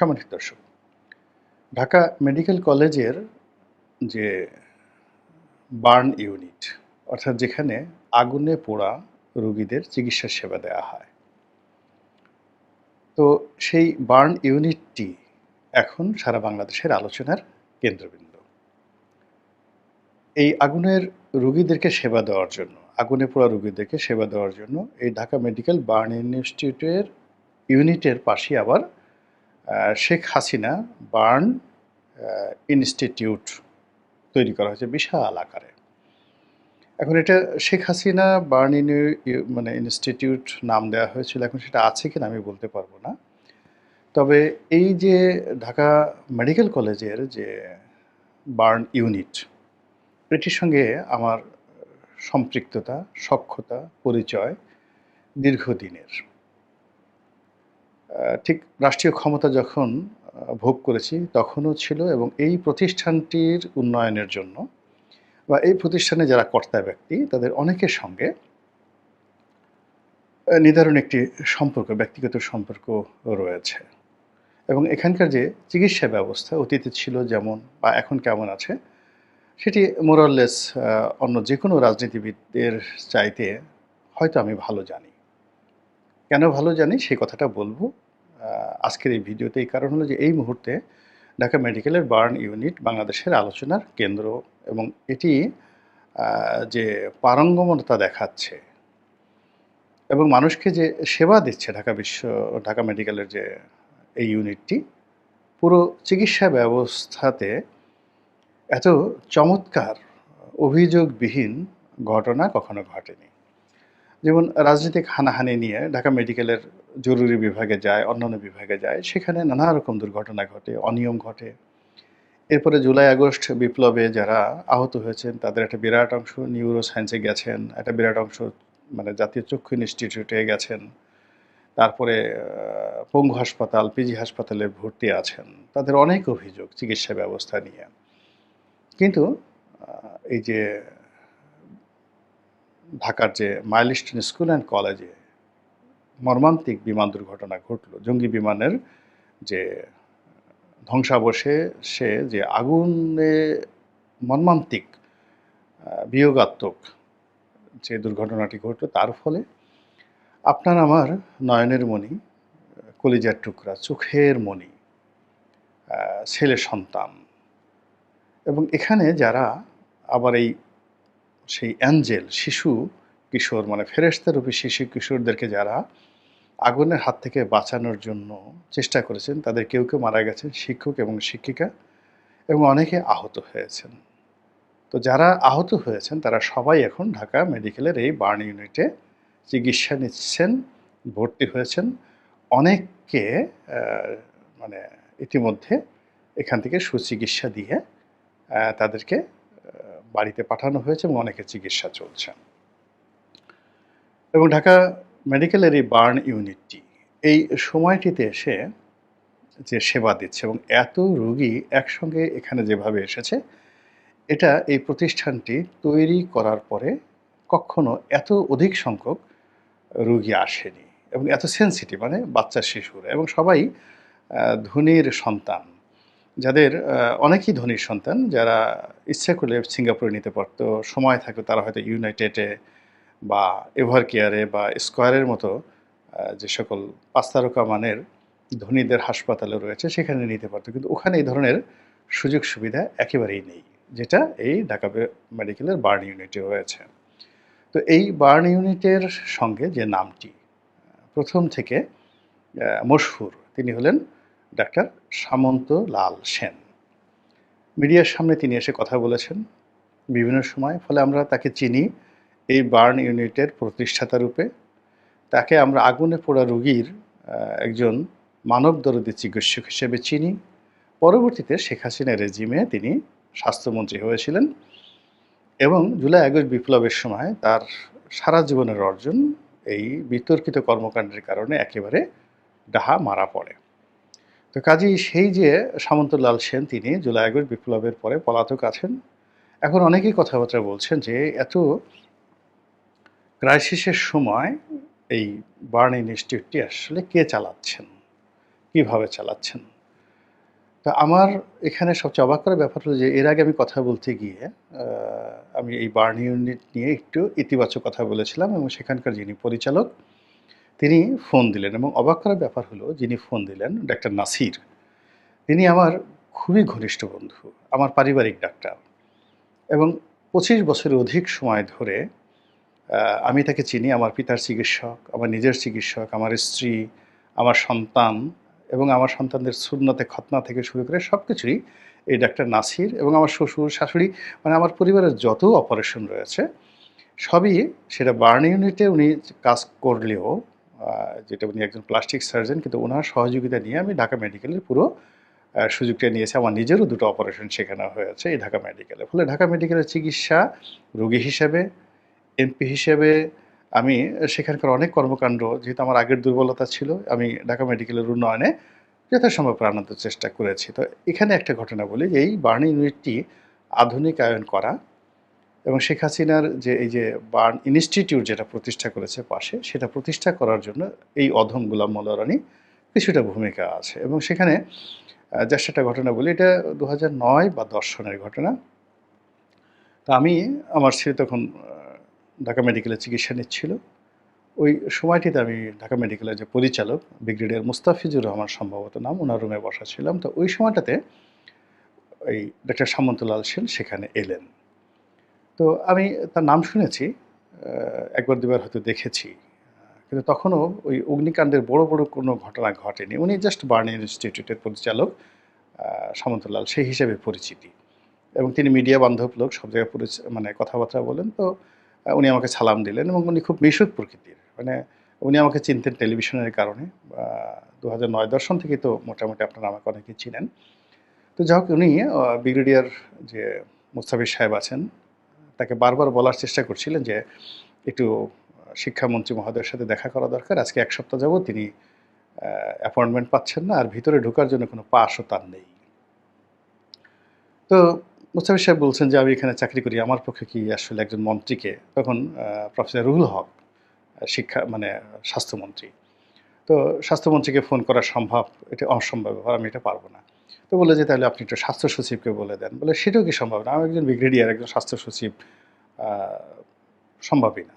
সম্মানিত দর্শক, ঢাকা মেডিকেল কলেজের যে বার্ন ইউনিট, অর্থাৎ যেখানে আগুনে পোড়া রোগীদের চিকিৎসা সেবা দেওয়া হয়। তো সেই বার্ন ইউনিটটি এখন সারা বাংলাদেশের আলোচনার কেন্দ্রবিন্দু। এই আগুনের রোগীদেরকে সেবা দেওয়ার জন্য, আগুনে পোড়া রোগীদেরকে সেবা দেওয়ার জন্য এই ঢাকা মেডিকেল বার্ন ইনস্টিটিউটের ইউনিটের পাশে আবার শেখ হাসিনা বার্ন ইনস্টিটিউট তৈরি করা হয়েছে বিশাল আকারে। এখন এটা শেখ হাসিনা বার্ন ইউ- মানে ইনস্টিটিউট নাম দেওয়া হয়েছিল, এখন সেটা আছে কিনা আমি বলতে পারব না। তবে এই যে ঢাকা মেডিকেল কলেজের যে বার্ন ইউনিট, এটির সঙ্গে আমার সম্পৃক্ততা, সক্ষতা, পরিচয় দীর্ঘদিনের। ঠিক রাষ্ট্রীয় ক্ষমতা যখন ভোগ করেছি, তখনও ছিল এবং এই প্রতিষ্ঠানটির উন্নয়নের জন্য বা এই প্রতিষ্ঠানে যারা কর্তা ব্যক্তি, তাদের অনেকের সঙ্গে নিদারুণ একটি সম্পর্ক, ব্যক্তিগত সম্পর্ক রয়েছে। এবং এখানকার যে চিকিৎসা ব্যবস্থা অতীতে ছিল যেমন বা এখন কেমন আছে, সেটি মোরাললেস অন্য যে কোনো রাজনীতিবিদদের চাইতে হয়তো আমি ভালো জানি। কেন ভালো জানি সেই কথাটা বলব। আজকের এই ভিডিওতে এই কারণ হলো যে এই মুহূর্তে ঢাকা মেডিকেলের বার্ন ইউনিট বাংলাদেশের আলোচনার কেন্দ্র এবং এটি যে পারঙ্গমতা দেখাচ্ছে এবং মানুষকে যে সেবা দিচ্ছে ঢাকা বিশ্ব, ঢাকা মেডিকেলের যে এই ইউনিটটি, পুরো চিকিৎসা ব্যবস্থাতে এত চমৎকার অভিযোগবিহীন ঘটনা কখনো ঘটেনি। যেমন রাজনৈতিক হানাহানি নিয়ে ঢাকা মেডিকেলের জরুরি বিভাগে যায়, অন্যান্য বিভাগে যায়, সেখানে নানা রকম দুর্ঘটনা ঘটে, অনিয়ম ঘটে। এরপরে জুলাই, আগস্ট বিপ্লবে যারা আহত হয়েছেন, তাদের একটা বিরাট অংশ নিউরো সায়েন্সে গেছেন, একটা বিরাট অংশ মানে জাতীয় চক্ষু ইনস্টিটিউটে গেছেন। তারপরে পঙ্গু হাসপাতাল পিজি হাসপাতালে ভর্তি আছেন। তাদের অনেক অভিযোগ চিকিৎসা ব্যবস্থা নিয়ে। কিন্তু এই যে ঢাকার যে মাইলস্টোন স্কুল অ্যান্ড কলেজে মর্মান্তিক বিমান দুর্ঘটনা ঘটলো। জঙ্গি বিমানের যে ধ্বংসাবশে সে যে আগুনে মর্মান্তিক বিয়োগাত্মক যে দুর্ঘটনাটি ঘটলো, তার ফলে আপনার আমার নয়নের মণি, কলিজার টুকরা, চোখের মণি ছেলে সন্তান এবং এখানে যারা আবার এই সেই অ্যাঞ্জেল, শিশু, কিশোর মানে ফেরেস্তারূপী শিশু, কিশোরদেরকে যারা আগুনের হাত থেকে বাঁচানোর জন্য চেষ্টা করেছেন, তাদের কেউ কেউ মারা গেছেন, শিক্ষক এবং শিক্ষিকা এবং অনেকে আহত হয়েছেন। তো যারা আহত হয়েছেন, তারা সবাই এখন ঢাকা মেডিকেলের এই বার্ন ইউনিটে চিকিৎসা নিচ্ছেন, ভর্তি হয়েছেন। অনেককে মানে ইতিমধ্যে এখান থেকে সুচিকিৎসা দিয়ে তাদেরকে বাড়িতে পাঠানো হয়েছে এবং অনেকের চিকিৎসা চলছে। এবং ঢাকা মেডিকেলের এই বার্ন ইউনিটটি এই সময়টিতে এসে যে সেবা দিচ্ছে এবং এত রুগী একসঙ্গে এখানে যেভাবে এসেছে, এটা এই প্রতিষ্ঠানটি তৈরি করার পরে কখনো এত অধিক সংখ্যক রুগী আসেনি এবং এত সেন্সিটিভ মানে বাচ্চা, শিশুরা এবং সবাই ধনীর সন্তান। যাদের অনেকেই ধনীর সন্তান যারা ইচ্ছা করলে সিঙ্গাপুরে নিতে পারতো, সময় থাকতো তারা হয়তো ইউনাইটেডে বা এভার কেয়ারে বা স্কোয়ারের মতো যে সকল পাঁচ তারকা মানের ধনীদের হাসপাতালে রয়েছে, সেখানে নিতে পারতো। কিন্তু ওখানে এই ধরনের সুযোগ সুবিধা একেবারেই নেই, যেটা এই ঢাকা মেডিকেলের বার্ন ইউনিটে রয়েছে তো এই বার্ন ইউনিটের সঙ্গে যে নামটি প্রথম থেকে মশহুর তিনি হলেন ডাক্তার সামন্ত লাল সেন। মিডিয়ার সামনে তিনি এসে কথা বলেছেন। বিভিন্ন সময়, ফলে আমরা তাকে চিনি এই বার্ন ইউনিটের প্রতিষ্ঠাতা রূপে। তাকে আমরা আগুনে পোড়া রুগীর একজন মানবদরদী চিকিৎসক হিসেবে চিনি। পরবর্তীতে শেখ হাসিনা রেজিমে তিনি স্বাস্থ্যমন্ত্রী হয়েছিলেন এবং জুলাই আগস্ট বিপ্লবের সময় তার সারা জীবনের অর্জন এই বিতর্কিত কর্মকাণ্ডের কারণে একেবারে ডাহা মারা পড়ে। তো কাজেই সেই যে সামন্তলাল সেন, তিনি জুলাই আগস্ট বিপ্লবের পরে পলাতক আছেন। এখন অনেকেই কথাবার্তা বলছেন যে এত ক্রাইসিসের সময় এই বার্ন ইনস্টিটিউটটি আসলে কে চালাচ্ছেন? কীভাবে চালাচ্ছেন? তো আমার এখানে সবচেয়ে অবাক করার ব্যাপার হলো যে এর আগে আমি কথা বলতে গিয়ে আমি এই বার্ন ইউনিট নিয়ে একটু ইতিবাচক কথা বলেছিলাম এবং সেখানকার যিনি পরিচালক তিনি ফোন দিলেন এবং অবাক করার ব্যাপার হলো, যিনি ফোন দিলেন, ডাক্তার নাসির, তিনি আমার খুবই ঘনিষ্ঠ বন্ধু, আমার পারিবারিক ডাক্তার এবং পঁচিশ বছরের অধিক সময় ধরে আমি তাকে চিনি, আমার পিতার চিকিৎসক, আমার নিজের চিকিৎসক, আমার স্ত্রী, আমার সন্তান এবং আমার সন্তানদের শূন্যতে খতনা থেকে শুরু করে সব কিছুই এই ডাক্তার নাসির এবং আমার শ্বশুর, শাশুড়ি মানে আমার পরিবারের যত অপারেশন রয়েছে, সবই সেটা বার্ন ইউনিটে উনি কাজ করলেও যেটা উনি একজন প্লাস্টিক সার্জন কিন্তু ওনার সহযোগিতা নিয়ে আমি ঢাকা মেডিকেলের পুরো সুযোগটা নিয়েছি। আমার নিজেরও দুটো অপারেশন সেখানে হয়েছে এই ঢাকা মেডিকেলে ফলে ঢাকা মেডিকেলের চিকিৎসা রোগী হিসেবে এমপি হিসেবে আমি সেখানকার অনেক কর্মকাণ্ড, যেহেতু আমার আগের দুর্বলতা ছিল, আমি ঢাকা মেডিকেলের উন্নয়নে যথাসম্ভব প্রাণান্ত চেষ্টা করেছি। তো এখানে একটা ঘটনা বলি যে এই বার্ন ইউনিটটি আধুনিকায়ন করা এবং শেখ হাসিনার যে এই যে বার্ন ইনস্টিটিউট যেটা প্রতিষ্ঠা করেছে পাশে সেটা প্রতিষ্ঠা করার জন্য এই অধম গুলাম মৌলারানি কিছুটা ভূমিকা আছে। এবং সেখানে আহ, সেটা ঘটনা বলি এটা দু নয় বা দশ সনের ঘটনা। তা আমি আমার ছেলে তখন ঢাকা মেডিকেলে চিকিৎসা নিচ্ছিল। ওই সময়টিতে আমি ঢাকা মেডিকেলের যে পরিচালক ব্রিগেডিয়ার মুস্তাফিজুর রহমান সম্ভবত নাম ওনার রুমে বসা ছিলাম। তো ওই সময়টাতে ওই ডাক্তার সামন্তলাল সেন সেখানে এলেন। তো আমি তার নাম শুনেছি একবার দুবার হয়তো দেখেছি। কিন্তু তখনও ওই অগ্নিকাণ্ডের বড় বড় কোনো ঘটনা ঘটেনি। উনি জাস্ট বার্ন ইনস্টিটিউটের পরিচালক সামন্তলাল, সেই হিসেবে পরিচিতি। এবং তিনি মিডিয়া বান্ধব লোক, সব জায়গায় মানে কথাবার্তা বলেন। তো উনি আমাকে সালাম দিলেন এবং উনি খুব মিশুক প্রকৃতির। মানে উনি আমাকে চিনতেন টেলিভিশনের কারণে। দু হাজার নয় দর্শন থেকে তো মোটামুটি আপনারা আমাকে অনেকেই চিনেন। তো যাই হোক, উনি ব্রিগেডিয়ার যে মুস্তাফিজ সাহেব আছেন তাকে বারবার বলার চেষ্টা করছিলেন যে একটু শিক্ষামন্ত্রী মহোদয়ের সাথে দেখা করা দরকার। আজকে এক সপ্তাহ যাবত তিনি অ্যাপয়েন্টমেন্ট পাচ্ছেন না, আর ভিতরে ঢোকার জন্য কোনো পাসও তার নেই। তো মুস্তাফিজ সাহেব বলছেন যে, আমি এখানে চাকরি করি, আমার পক্ষে কি আসলে একজন মন্ত্রীকে? তখন প্রফেসর রুহুল হক শিক্ষা মানে স্বাস্থ্যমন্ত্রী। তো স্বাস্থ্যমন্ত্রীকে ফোন করা সম্ভব, এটা অসম্ভব ব্যাপার, আমি এটা পারব না। তো বলে যে, তাহলে আপনি একটু স্বাস্থ্য সচিবকে বলে দেন। বলে, সেটাও কি সম্ভব না? আমি একজন ব্রিগেডিয়ার, একজন স্বাস্থ্য সচিব সম্ভবই না।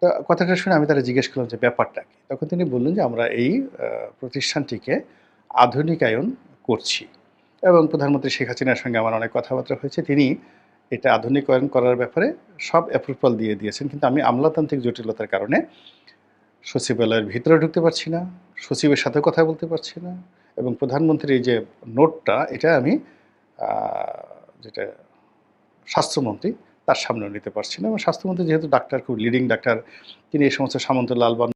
তো কথাটা শুনে আমি তারা জিজ্ঞেস করলাম যে, ব্যাপারটা কি? তখন তিনি বললেন যে, আমরা এই প্রতিষ্ঠানটিকে আধুনিকায়ন করছি। এবং প্রধানমন্ত্রী শেখ হাসিনার সঙ্গে আমার অনেক কথাবার্তা হয়েছে। তিনি এটা আধুনিকায়ন করার ব্যাপারে সব অ্যাপ্রুভাল দিয়ে দিয়েছেন। কিন্তু আমি আমলাতান্ত্রিক জটিলতার কারণে সচিবালয়ের ভিতরে ঢুকতে পারছি না, সচিবের সাথে কথা বলতে পারছি না। এবং প্রধানমন্ত্রীর যে নোটটা, এটা আমি যেটা স্বাস্থ্যমন্ত্রী, তার সামনেও নিতে পারছি না। এবং স্বাস্থ্যমন্ত্রী যেহেতু ডাক্তার, খুব লিডিং ডাক্তার, তিনি এই সমস্ত সামন্ত লালবান